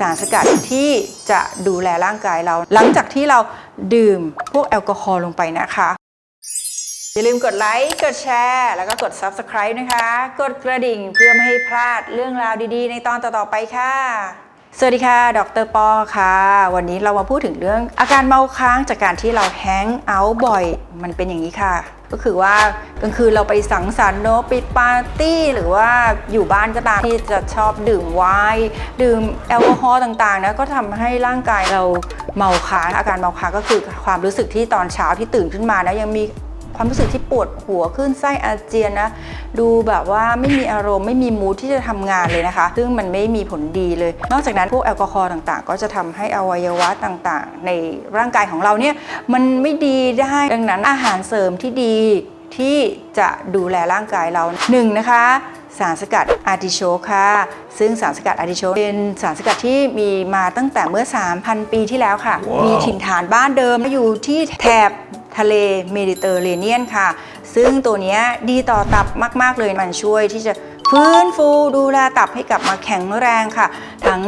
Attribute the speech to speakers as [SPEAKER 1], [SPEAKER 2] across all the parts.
[SPEAKER 1] สารสกัดที่จะดูแลร่างกายเรา หลังจากที่เราดื่มพวกแอลกอฮอล์ลงไปนะคะ อย่าลืมกดไลค์ กดแชร์ แล้วก็กด Subscribe นะคะ กดกระดิ่งเพื่อไม่ให้พลาดเรื่องราวดีๆ ในตอนต่อๆไปค่ะสวัสดีค่ะ ดรปอค่ะ วันนี้เรามาพูดถึงเรื่องอาการเมาค้างจากการที่เราแฮงเอาท์บ่อย มันเป็นอย่างนี้ค่ะ ก็คือว่ากลางคืนเราไปสังสรรค์เนาะไปปาร์ตี้ หรือว่าอยู่บ้านก็ตามที่จะชอบดื่มไวน์ดื่มแอลกอฮอล์ต่างๆนะก็ทำให้ร่างกายเราเมาค้างอาการเมาค้างก็คือความรู้สึกที่ตอนเช้าที่ตื่นขึ้นมานะยังมี ความรู้สึกที่ปวดหัวขึ้นไส้อาเจียนนะ ดูแบบว่าไม่มีอารมณ์ไม่มีมูทที่จะทำงานเลยนะคะ ซึ่งมันไม่มีผลดีเลย นอกจากนั้นพวกแอลกอฮอล์ต่างๆ ก็จะทำให้อวัยวะต่างๆ ในร่างกายของเราเนี่ยมันไม่ดีได้ดังนั้นอาหารเสริมที่ดีที่จะดูแลร่างกายเราหนึ่งนะคะสารสกัดอาร์ติโชกค่ะ ซึ่งสารสกัดอาร์ติโชกเป็นสารสกัดที่มีมาตั้งแต่เมื่อ 3,000 ปีที่แล้วค่ะมีถิ่นฐานบ้านเดิมอยู่ที่แถบ ทะเลเมดิเตอร์เรเนียนค่ะ ซึ่งตัวนี้ดีต่อตับมาก ๆ เลยมันช่วยที่จะฟื้นฟูดูแลตับให้กลับมาแข็งแรงค่ะ ทั้ง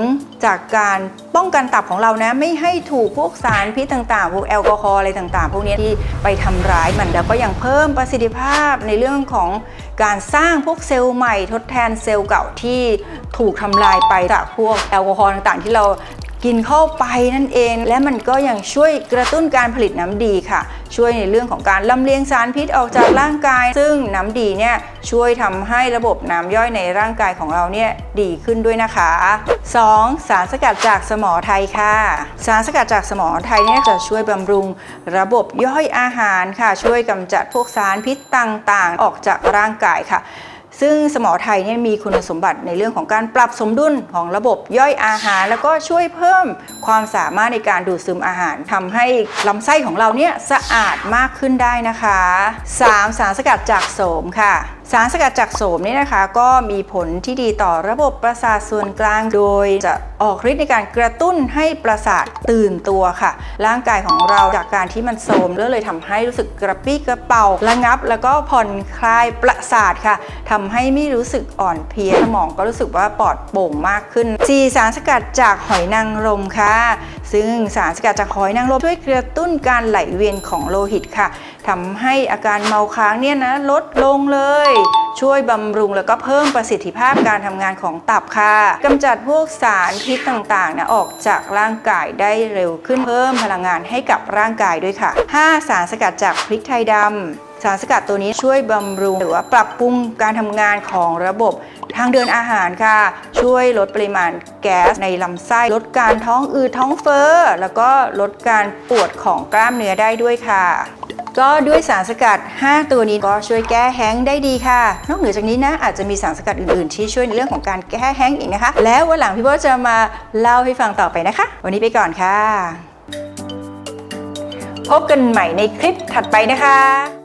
[SPEAKER 1] จากการป้องกันตับของเรานะ ไม่ให้ถูกพวกสารพิษต่างๆ พวกแอลกอฮอล์อะไรต่างๆ พวกนี้ที่ไปทำร้ายมันแล้วก็ยังเพิ่มประสิทธิภาพในเรื่องของการสร้างพวกเซลล์ใหม่ทดแทนเซลล์เก่าที่ถูกทำลายไปจากพวกแอลกอฮอล์ต่างๆ ที่เรา กินเข้าไปนั่นเอง และมันก็ยังช่วยกระตุ้นการผลิตน้ำดีค่ะ ช่วยในเรื่องของการลำเลียงสารพิษออกจากร่างกาย ซึ่งน้ำดีเนี่ยช่วยทำให้ระบบน้ำย่อยในร่างกายของเราเนี่ยดีขึ้นด้วยนะคะ 2. สารสกัดจากสมอไทยค่ะ สารสกัดจากสมอไทยเนี่ยจะช่วยบำรุงระบบย่อยอาหารค่ะ ช่วยกำจัดพวกสารพิษต่างๆ ออกจากร่างกายค่ะ ซึ่งสมอไทยเนี่ยมีคุณสมบัติในเรื่องของการปรับสมดุลของระบบย่อยอาหาร แล้วก็ช่วยเพิ่มความสามารถในการดูดซึมอาหารทำให้ลำไส้ของเราเนี่ยสะอาดมากขึ้นได้นะคะ 3. สารสกัดจากโสมค่ะ สารสกัดจากโสมนี่นะคะก็มีผลที่ดีต่อระบบประสาทส่วนกลาง โดยจะออกฤทธิ์ในการกระตุ้นให้ประสาทตื่นตัวค่ะ ร่างกายของเราจากการที่มันโทรมแล้วเลยทำให้รู้สึกกระปี้กระเป๋าระงับ แล้วก็ผ่อนคลายประสาทค่ะทำให้ไม่รู้สึกอ่อนเพลียสมองก็รู้สึกว่าปลอดโปร่งมากขึ้น 4. สารสกัดจากหอยนางรมค่ะ ซึ่งสารสกัดจากหอยนางรมช่วยกระตุ้นการไหลเวียนของโลหิตค่ะทำให้อาการเมาค้างเนี่ยนะลดลงเลย ช่วยบำรุงแล้วก็เพิ่มประสิทธิภาพการทำงานของตับค่ะกำจัดพวกสารพิษต่างๆนะออกจากร่างกายได้เร็วขึ้นเพิ่มพลังงานให้กับร่างกายด้วยค่ะ 5. สารสกัดจากพริกไทยดำสารสกัดตัวนี้ช่วยบำรุงหรือว่าปรับปรุงการทำงานของระบบ ทางเดินอาหารค่ะ ช่วยลดปริมาณแก๊สในลำไส้ ลดการท้องอืดท้องเฟ้อ แล้วก็ลดการปวดของกล้ามเนื้อได้ด้วยค่ะก็ด้วยสารสกัด 5 ตัวนี้ก็ช่วยแก้แห้งได้ดีค่ะ นอกเหนือจากนี้นะอาจจะมีสารสกัดอื่นๆ ที่ช่วยในเรื่องของการแก้แห้งอีกนะคะ แล้ววันหลังพี่โบจะมาเล่าให้ฟังต่อไปนะคะ วันนี้ไปก่อนค่ะ พบกันใหม่ในคลิปถัดไปนะคะ